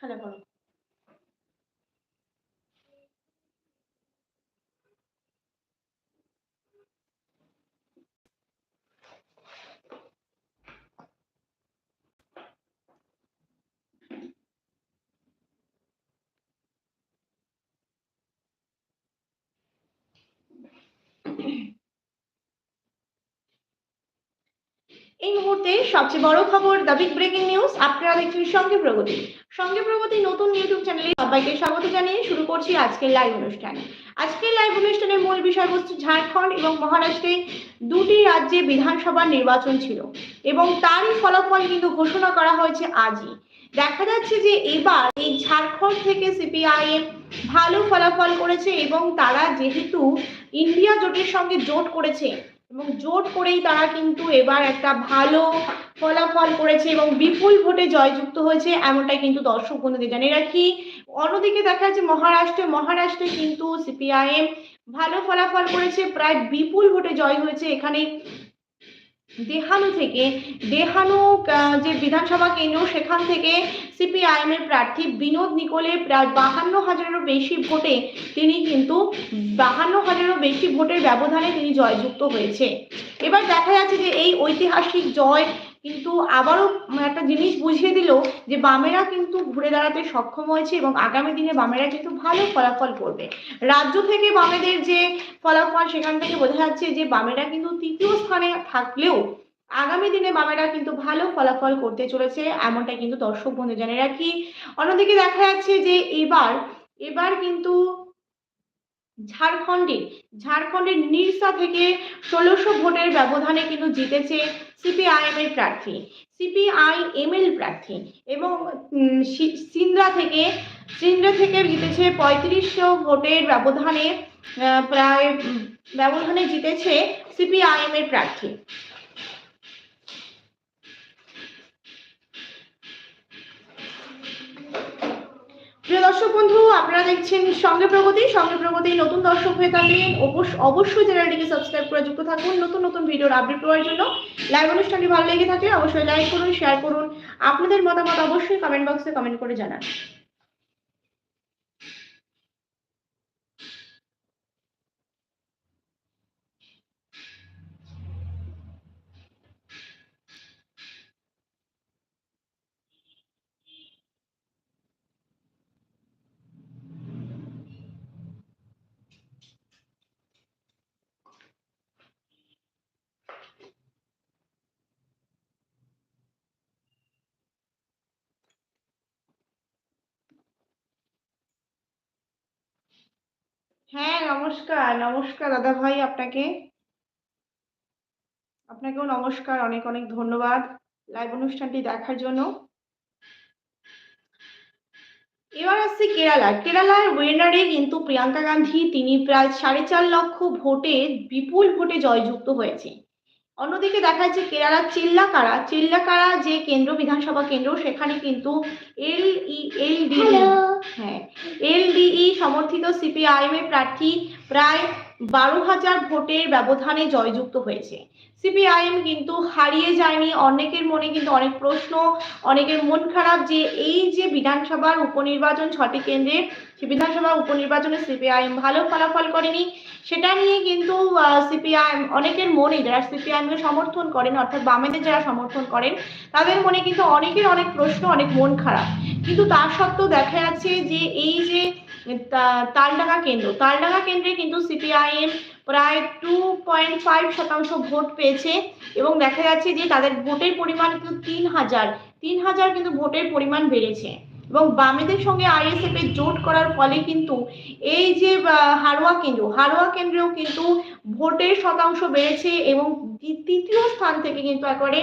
খেলা করো এই মুহূর্তে সবচেয়ে বড় খবর দ্য বিগ ব্রেকিং নিউজ, আপনারা দেখছেন সঙ্গে প্রগতি। সঙ্গে প্রগতি নতুন ইউটিউব চ্যানেলে সবাইকে স্বাগত জানিয়ে শুরু করছি আজকের লাইভ অনুষ্ঠান। আজকের লাইভ অনুষ্ঠানের মূল বিষয়বস্তু ঝাড়খণ্ড এবং মহারাষ্ট্রে দুটি রাজ্যে বিধানসভা নির্বাচন ছিল এবং তারই ফলাফল কিন্তু ঘোষণা করা হয়েছে আজই। দেখা যাচ্ছে যে এবার এই ঝাড়খণ্ড থেকে সিপিআইএম ভালো ফলাফল করেছে এবং তারা যেহেতু ইন্ডিয়া জোটের সঙ্গে জোট করেছে এবং জোট করেই তারা কিন্তু এবার একটা ভালো ফলাফল করেছে এবং বিপুল ভোটে জয়যুক্ত হয়েছে এমনটাই কিন্তু দর্শক বন্ধুদের জানিয়ে রাখি। অন্যদিকে দেখা যাচ্ছে মহারাষ্ট্রে মহারাষ্ট্রে কিন্তু সিপিআইএম ভালো ফলাফল করেছে, প্রায় বিপুল ভোটে জয় হয়েছে এখানে। দেহানু থেকে, দেহানু যে বিধানসভা কেন্দ্র, সেখান থেকে সিপিআইএম এর প্রার্থী বিনোদ নিকোলে প্রায় বাহান্ন হাজারেরও বেশি ভোটে তিনি কিন্তু, বাহান্ন হাজারেরও বেশি ভোটের ব্যবধানে তিনি জয়যুক্ত হয়েছে। এবার দেখা যাচ্ছে যে এই ঐতিহাসিক জয় কিন্তু আবারও একটা জিনিস বুঝিয়ে দিল যে বামেরা কিন্তু ঘুরে দাঁড়াতে সক্ষম হয়েছে এবং আগামী দিনে বামেরা কিন্তু ভালো ফলাফল করবে। রাজ্য থেকে বামেদের যে ফলাফল সেখান থেকে বোঝা যাচ্ছে যে বামেরা কিন্তু তৃতীয় স্থানে থাকলেও আগামী দিনে বামেরা কিন্তু ভালো ফলাফল করতে চলেছে এমনটা কিন্তু দর্শক বন্ধু জানে রাখি। অন্যদিকে দেখা যাচ্ছে যে এবার এবার কিন্তু ঝাড়খণ্ডে, ঝাড়খণ্ডের নির্সা থেকে ষোলোশো ভোটের ব্যবধানে কিন্তু জিতেছে সিপিআইএম এর প্রার্থী সিপিআইএম এমএল প্রার্থী এবং সিন্দ্রা থেকে সিন্দ্রা থেকে জিতেছে পঁয়ত্রিশশো ভোটের ব্যবধানে প্রায় ব্যবধানে জিতেছে সিপিআইএম এর প্রার্থী প্রিয় দর্শক বন্ধু, আপনারা দেখছেন সঙ্গে প্রগতি। সঙ্গে প্রগতি নতুন দর্শক হয়ে থাকলে অবশ্য অবশ্যই চ্যানেলটিকে সাবস্ক্রাইব করে যুক্ত থাকুন। নতুন নতুন ভিডিওর আপডেট পাওয়ার জন্য লাইভ অনুষ্ঠানটি ভালো লেগে থাকলে অবশ্যই লাইক করুন শেয়ার করুন। আপনাদের মতামত অবশ্যই কমেন্ট বক্সে কমেন্ট করে জানান। হ্যাঁ নমস্কার নমস্কার দাদা ভাই আপনাকে। আপনাকেও নমস্কার, অনেক অনেক ধন্যবাদ লাইভ অনুষ্ঠানটি দেখার জন্য। এবার আসছে কেরালা কেরালার ওয়েনারে কিন্তু প্রিয়াঙ্কা গান্ধী, তিনি প্রায় সাড়ে চার লক্ষ ভোটে বিপুল ভোটে জয়যুক্ত হয়েছে অন্যদিকে দেখা যাচ্ছে কেরালার চিল্লাকারা। চিল্লাকারা যে কেন্দ্র বিধানসভা কেন্দ্র সেখানে কিন্তু এল ই এল ডি হ্যাঁ এল এলডিই সমর্থিত সিপিআইএম এর প্রার্থী প্রায় বারো হাজার ভোটের ব্যবধানে জয়যুক্ত হয়েছে। সিপিআইএম কিন্তু হারিয়ে যায়নি। অনেকের মনে কিন্তু অনেক প্রশ্ন, অনেকের মন খারাপ যে এই যে বিধানসভার উপনির্বাচন, ছটি কেন্দ্রে সে বিধানসভা উপনির্বাচনে সিপিআইএম ভালো ফলাফল করেনি, সেটা নিয়ে কিন্তু সিপিআইএম অনেকের মনে, যারা সিপিআইএম কে সমর্থন করেন, অর্থাৎ বামেদের যারা সমর্থন করেন, তাদের মনে কিন্তু অনেকের অনেক প্রশ্ন, অনেক মন খারাপ। কিন্তু তা সত্ত্বেও দেখা যাচ্ছে যে এই যে তালডাঙ্গা কেন্দ্র, তালডাঙ্গা কেন্দ্রে কিন্তু সিপিআইএম প্রায় টু পয়েন্ট ফাইভ শতাংশ ভোট পেয়েছে এবং দেখা যাচ্ছে যে তাদের ভোটের পরিমাণ কিন্তু তিন হাজার। তিন হাজার কিন্তু ভোটের পরিমাণ বেড়েছে এবং বামেদের সঙ্গে আইএসএফ এর জোট করার ফলে কিন্তু এই যে হারোয়া কেন্দ্র, হারোয়া কেন্দ্রেও কিন্তু ভোটের শতাংশ বেড়েছে এবং তৃতীয় স্থান থেকে কিন্তু একেবারে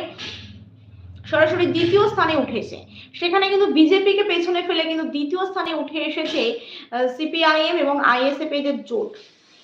সরাসরি দ্বিতীয় স্থানে উঠেছে। সেখানে কিন্তু বিজেপিকে পেছনে ফেলে কিন্তু দ্বিতীয় স্থানে উঠে এসেছে সিপিআইএম এবং আইএসএফ এদের জোট।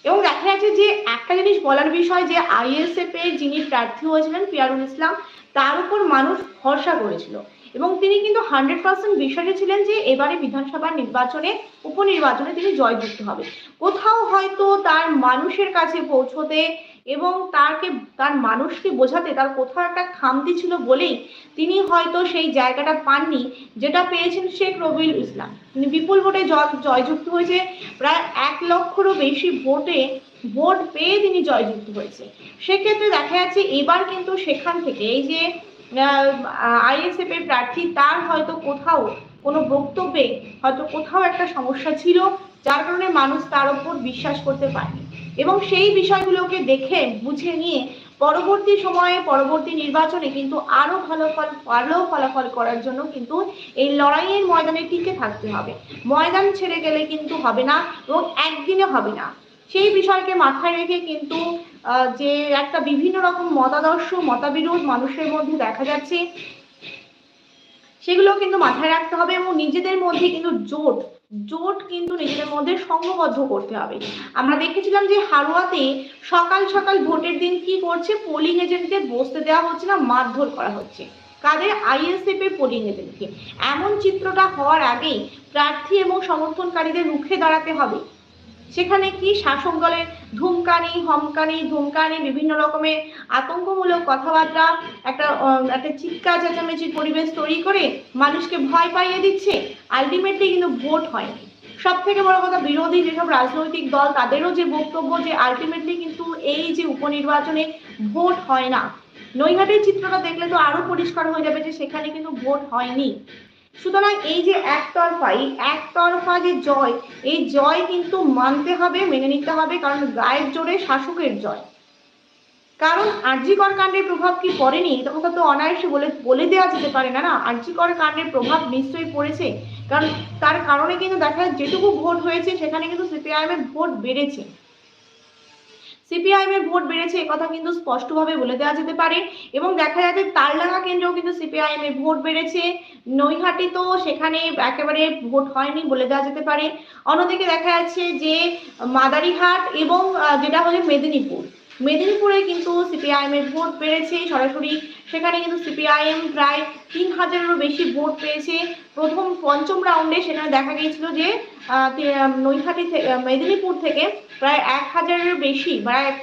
এবং দেখা যাচ্ছে যে একটা জিনিস বলার বিষয় যে আইএসএফ এর যিনি প্রার্থী হয়েছিলেন পিয়ারুল ইসলাম, তার উপর মানুষ ভরসা করেছিল। এবং তিনি কিন্তু হান্ড্রেড পার্সেন্ট বিশ্বাসী ছিলেন যে এবারে বিধানসভা নির্বাচনে, উপনির্বাচনে তিনি জয়যুক্ত হবে। কোথাও হয়তো তার মানুষের কাছে পৌঁছতে এবং তারকে, তার মানুষকে বোঝাতে তার কোথাও একটা খামতি ছিল বলেই তিনি হয়তো সেই জায়গাটা পাননি যেটা পেয়েছেন শেখ রবিউল ইসলাম। তিনি বিপুল ভোটে জয়, জয়যুক্ত হয়েছে। প্রায় এক লক্ষরও বেশি ভোটে, ভোট পেয়ে তিনি জয়যুক্ত হয়েছে। সেক্ষেত্রে দেখা যাচ্ছে এবার কিন্তু সেখান থেকে এই যে আইএসএফ এর প্রার্থী, তার হয়তো কোথাও কোনো বক্তব্যে হয়তো কোথাও একটা সমস্যা ছিল, যার কারণে মানুষ তার উপর বিশ্বাস করতে পারেনি। এবং সেই বিষয়গুলোকে দেখে, বুঝে নিয়ে পরবর্তী সময়ে পরবর্তী নির্বাচনে কিন্তু আরও ভালো ফল, ভালো ফলাফল করার জন্য কিন্তু এই লড়াইয়ের ময়দানে টিকে থাকতে হবে। ময়দান ছেড়ে গেলে কিন্তু হবে না এবং একদিনে হবে না। সেই বিষয়কে মাথায় রেখে কিন্তু যে একটা বিভিন্ন রকম মতাদর্শ, মতাবিরোধ মানুষের মধ্যে দেখা যাচ্ছে, সেগুলো কিন্তু মাথায় রাখতে হবে এবং নিজেদের মধ্যে কিন্তু জোট জোট কিন্তু নিজেদের মধ্যে সংঘবদ্ধ করতে হবে। আমরা দেখেছিলাম যে হারোয়াতে সকাল সকাল ভোটের দিন কি করছে? পোলিং এজেন্টদের বসতে দেওয়া হচ্ছে না, মারধর করা হচ্ছে। কাদের? আইএসএফ এর পোলিং এজেন্টকে এমন চিত্রটা হওয়ার আগেই প্রার্থী এবং সমর্থনকারীদের রুখে দাঁড়াতে হবে। সেখানে কি শাসক দলের ধুমকানি, হমকানি, ধূমকানি, বিভিন্ন রকমের আতঙ্কমূলক কথাবার্তা, একটা একটা চিৎকার, চেঁচামেচির পরিবেশ তৈরি করে মানুষকে ভয় পাইয়ে দিচ্ছে? আলটিমেটলি কিন্তু ভোট হয়নি। সব থেকে বড় কথা বিরোধী যেসব রাজনৈতিক দল, তাদেরও যে বক্তব্য যে আলটিমেটলি কিন্তু এই যে উপনির্বাচনে ভোট হয় না। নৈহাটির চিত্রটা দেখলে তো আরও পরিষ্কার হয়ে যাবে যে সেখানে কিন্তু ভোট হয়নি। সুতরাং এই যে একতরফা, এই একতরফা যে জয়, এই জয় কিন্তু মানতে হবে, মেনে নিতে হবে, কারণ গায়ের জোরে শাসকের জয়। কারণ আর্যিকর কাণ্ডের প্রভাব কি পড়েনি? এটা কথা তো অনায়াসে বলে বলে দেওয়া যেতে পারে না না? আর্যিকর কাণ্ডের প্রভাব নিশ্চয়ই পড়েছে, কারণ তার কারণে কিন্তু দেখা যায় যেটুকু ভোট হয়েছে, সেখানে কিন্তু সিপিআইএম এর ভোট বেড়েছে। সিপিআইএম এর ভোট বেড়েছে কথা কিন্তু স্পষ্টভাবে বলে দেওয়া যেতে পারে। এবং দেখা যাচ্ছে তালডাঙ্গা কেন্দ্রেও কিন্তু সিপিআইএম এর ভোট বেড়েছে। নৈহাটি তো সেখানে একেবারে ভোট হয়নি বলে দেওয়া যেতে পারে। অন্যদিকে দেখা যাচ্ছে যে মাদারিহাট এবং যেটা হলো মেদিনীপুর। মেদিনীপুরে কিন্তু সিপিআইএম এর ভোট বেড়েছে সরাসরি সেখানে কিন্তু সিপিআইএম প্রায় তিন হাজারেরও বেশি ভোট পেয়েছে। প্রথম পঞ্চম রাউন্ডে সেখানে দেখা গিয়েছিল যে নৈহাটি মেদিনীপুর থেকে প্রায় এক হাজারের বেশি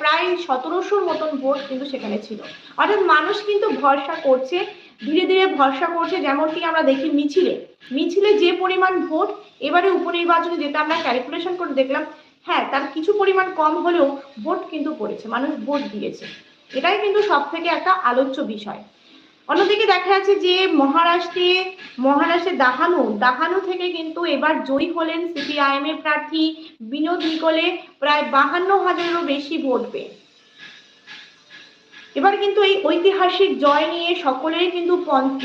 প্রায় সতেরোশোর মতন ভোট কিন্তু সেখানে ছিল। অর্থাৎ মানুষ কিন্তু ভরসা করছে, ধীরে ধীরে ভরসা করছে, যেমনটি আমরা দেখি মিছিলে। মিছিলে যে পরিমাণ ভোট, এবারে উপনির্বাচনে যেটা আমরা ক্যালকুলেশন করে দেখলাম হ্যাঁ তার কিছু পরিমাণ কম হলেও ভোট কিন্তু পড়েছে, মানুষ ভোট দিয়েছে। এটাই কিন্তু সব থেকে একটা আলোচ্য বিষয়। অন্যদিকে দেখা যাচ্ছে যে মহারাষ্ট্রে মহারাষ্ট্রে দাহানু দাহানু থেকে কিন্তু এবার জয়ী হলেন সিপিআইএম এর প্রার্থী বিনোদ নিকলে, প্রায় বাহান্ন হাজারেরও বেশি ভোট পেয়ে। এবার কিন্তু এই ঐতিহাসিক জয় নিয়ে সকলেই কিন্তু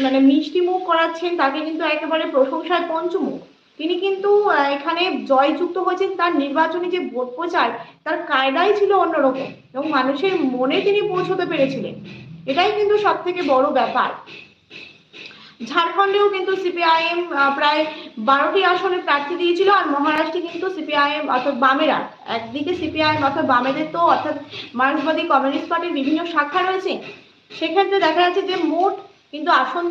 মানে মিষ্টি মুখ করাচ্ছেন, তাকে কিন্তু একেবারে প্রশংসায় পঞ্চমুখ। তিনি কিন্তু এখানে জয়যুক্ত হয়েছেন তার নির্বাচনী যে ভোট প্রচার, তার কায়দাই ছিল অন্যরকম এবং মানুষের মনে তিনি পৌঁছতে পেরেছিলেন। এটাই কিন্তু সব থেকে বড় ব্যাপার। ঝাড়খণ্ডেও কিন্তু সিপিআইএম প্রায় বারোটি আসনে প্রার্থী দিয়েছিল আর মহারাষ্ট্রে কিন্তু সিপিআইএম অর্থাৎ বামেরা। একদিকে সিপিআইএম অর্থাৎ বামেদের তো অর্থাৎ মার্ক্সবাদী কমিউনিস্ট পার্টির বিভিন্ন শাখা রয়েছে। সেক্ষেত্রে দেখা যাচ্ছে যে মোট কিন্তু আসন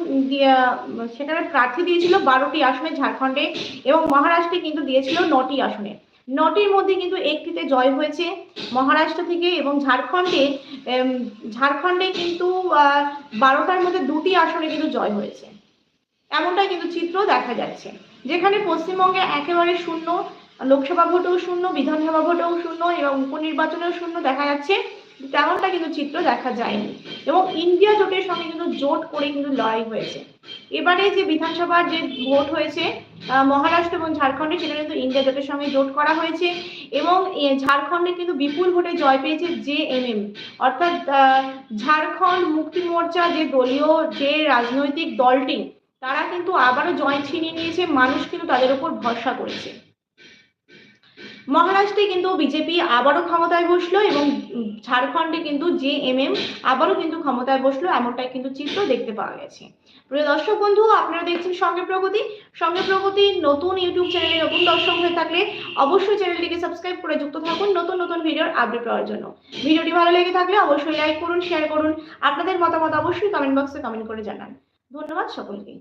সেখানে প্রার্থী দিয়েছিল বারোটি আসনে ঝাড়খণ্ডে এবং মহারাষ্ট্রে কিন্তু দিয়েছিল নটি আসনে। নটির মধ্যে কিন্তু একটিতে জয় হয়েছে মহারাষ্ট্র থেকে এবং ঝাড়খণ্ডে ঝাড়খণ্ডে কিন্তু বারোটার মধ্যে দুটি আসনে কিন্তু জয় হয়েছে। এমনটাই কিন্তু চিত্র দেখা যাচ্ছে। যেখানে পশ্চিমবঙ্গে একেবারে শূন্য, লোকসভা ভোটেও শূন্য, বিধানসভা ভোটেও শূন্য এবং উপনির্বাচনেও শূন্য দেখা যাচ্ছে। তেমনটা কিন্তু চিত্র দেখা যায়নি। এবং ইন্ডিয়া জোটের সঙ্গে কিন্তু জোট করে কিন্তু লড়াই হয়েছে। এবারে যে বিধানসভার যে ভোট হয়েছে মহারাষ্ট্র এবং ঝাড়খণ্ডে, সেটা কিন্তু ইন্ডিয়া জোটের সঙ্গে জোট করা হয়েছে। এবং ঝাড়খণ্ডে কিন্তু বিপুল ভোটে জয় পেয়েছে জে এম এম। অর্থাৎ ঝাড়খণ্ড মুক্তি মোর্চা যে দলীয় যে রাজনৈতিক দলটি, তারা কিন্তু আবারও জয় ছিনিয়ে নিয়েছে। মানুষ কিন্তু তাদের উপর ভরসা করেছে। মহারাষ্ট্রে কিন্তু বিজেপি আবারও ক্ষমতায় বসল এবং ঝাড়খণ্ডে কিন্তু জে এম এম আবারও কিন্তু ক্ষমতায় বসল, এমনটাই কিন্তু চিত্র দেখতে পাওয়া গেছে। প্রিয় দর্শক বন্ধু, আপনারা দেখছেন সঙ্গে প্রগতি। সঙ্গে প্রগতি নতুন ইউটিউব চ্যানেলে নতুন দর্শক হয়ে থাকলে অবশ্যই চ্যানেলটিকে সাবস্ক্রাইব করে যুক্ত থাকুন নতুন নতুন ভিডিওর আপডেট পাওয়ার জন্য। ভিডিওটি ভালো লেগে থাকলে অবশ্যই লাইক করুন, শেয়ার করুন। আপনাদের মতামত অবশ্যই কমেন্ট বক্সে কমেন্ট করে জানান। ধন্যবাদ সকলকে।